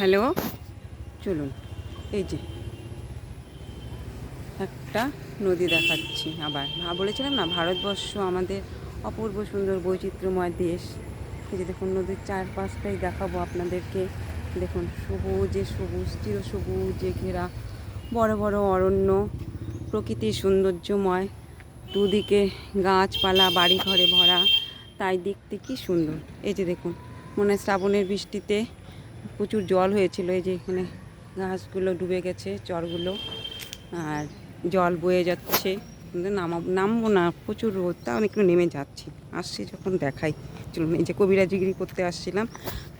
Hello, চলুন, এই যে। একটা নদী দেখাচ্ছি আবার। বলেছিলাম না, ভারতবর্ষ আমাদের অপূর্ব সুন্দর বৈচিত্র্যময় দেশ। এই যে দেখুন, নদীর চারপাশটাই দেখাবো আপনাদেরকে। দেখুন, সবুজে সবুজ, চির সবুজে ঘেরা বড় বড় অরণ্য, প্রকৃতির সৌন্দর্যময়। দুদিকে গাছপালা বাড়ি ঘরে ভরা। তাই দেখতে কি সুন্দর। এই যে দেখুন, মনে শ্রাবণের বৃষ্টিতে প্রচুর জল হয়েছিল, এই যে এখানে ঘাসগুলো ডুবে গেছে, চরগুলো, আর জল বয়ে যাচ্ছে। নামাবো নামবো না, প্রচুর রোদ, তা আমি একটু নেমে যাচ্ছি। আসছি যখন দেখাই। চলুন, এই যে কবিরাজিগিরি করতে আসছিলাম,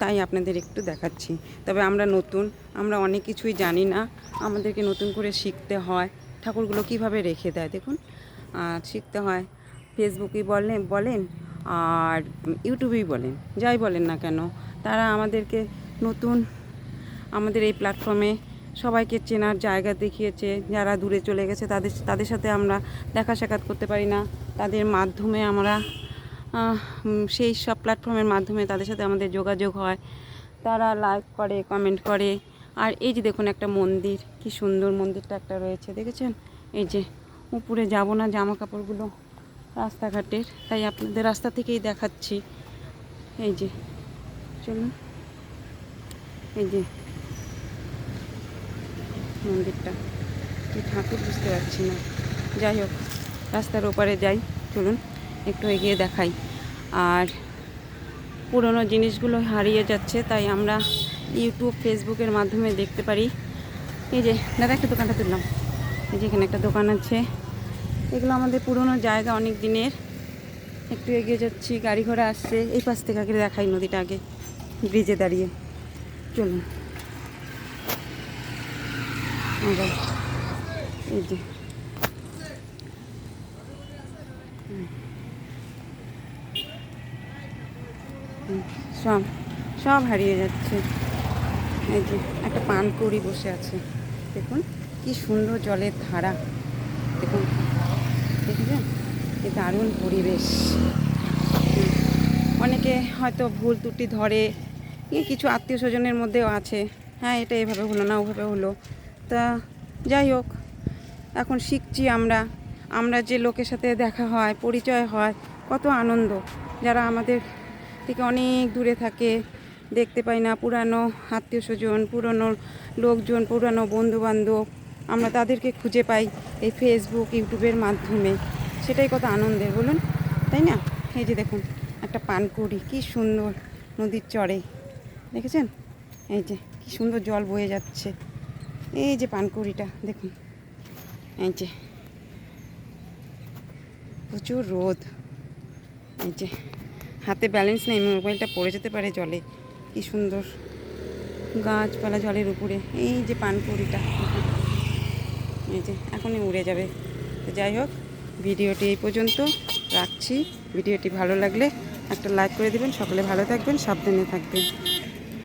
তাই আপনাদের একটু দেখাচ্ছি। তবে আমরা নতুন, আমরা অনেক কিছুই জানি না, আমাদেরকে নতুন করে শিখতে হয়। ঠাকুরগুলো কীভাবে রেখে দেয়, দেখুন। আর শিখতে হয়, ফেসবুকেই বলেন বলেন, আর ইউটিউবেই বলেন, যাই বলেন না কেন, তারা আমাদেরকে নতুন আমাদের এই প্ল্যাটফর্মে সবাইকে চেনার জায়গা দেখিয়েছে, যারা দূরে চলে গেছে তাদের তাদের সাথে আমরা দেখা সাক্ষাৎ করতে পারি না। তাদের মাধ্যমে আমরা সেই সব প্ল্যাটফর্মের মাধ্যমে তাদের সাথে আমাদের যোগাযোগ হয়। তারা লাইক করে কমেন্ট করে। আর এই যে দেখুন একটা মন্দির, কি সুন্দর মন্দিরটা একটা রয়েছে, দেখেছেন? এই যে উপরে যাব না জামা কাপড়গুলো রাস্তাঘাটের, তাই আপনাদের রাস্তা থেকেই দেখাচ্ছি। এই যে, চলুন। এই যে মন্দিরটা। কি ঠাকুর বুঝতে পারছি না। যাই হোক, রাস্তার ওপারে যাই, চলুন, একটু এগিয়ে দেখাই। আর পুরনো জিনিসগুলো হারিয়ে যাচ্ছে, তাই আমরা ইউটিউব, ফেসবুকের মাধ্যমে দেখতে পারি। এই যে, দাদা, একটা দোকানটা তুললাম। এই যে, এখানে একটা দোকান আছে। এগুলো আমাদের পুরনো জায়গা অনেক দিনের। একটু এগিয়ে যাচ্ছি গাড়ি ঘোড়া আসছে। এই পাশ থেকে আগে দেখাই নদীটা আগে, ব্রিজে দাঁড়িয়ে। চলুন এই যে। সব সব হারিয়ে যাচ্ছে। এই যে, একটা পানকৌড়ি বসে আছে। দেখুন, কি সুন্দর জলের ধারা। দেখুন, দেখেছেন? কি দারুণ পরিবেশ। অনেকে হয়তো ভুল ত্রুটি ধরে কিছু আত্মীয় স্বজনের মধ্যেও আছে। হ্যাঁ এটা এভাবে হলো না, ওভাবে হলো। তা যাই হোক, এখন শিখছি আমরা। আমরা যে লোকের সাথে দেখা হয়, পরিচয় হয়, কত আনন্দ। যারা আমাদের থেকে অনেক দূরে থাকে, দেখতে পাই না, পুরানো আত্মীয় স্বজন, পুরনো লোকজন, পুরানো বন্ধুবান্ধব, আমরা তাদেরকে খুঁজে পাই এই ফেসবুক ইউটিউবের মাধ্যমে। সেটাই কত আনন্দের, বলুন? তাই না? এই যে দেখুন, একটা পানকুড়ি, কি সুন্দর নদীর চড়ে দেখেছেন? এই যে, কি সুন্দর জল বয়ে যাচ্ছে। এই যে পানকুড়িটা, দেখুন। এই যে, প্রচুর রোদ। এই যে, হাতে ব্যালেন্স নেই মোবাইলটা পড়ে যেতে পারে জলে। কি সুন্দর। গাছপালা জলের উপরে। এই যে পানকুড়িটা এই যে, এখনই উড়ে যাবে। তো যাই হোক, ভিডিওটি এই পর্যন্ত। রাখছি। ভিডিওটি ভালো লাগলে একটা লাইক করে দেবেন। সকলে ভালো থাকবেন, সাবধানে থাকবেন।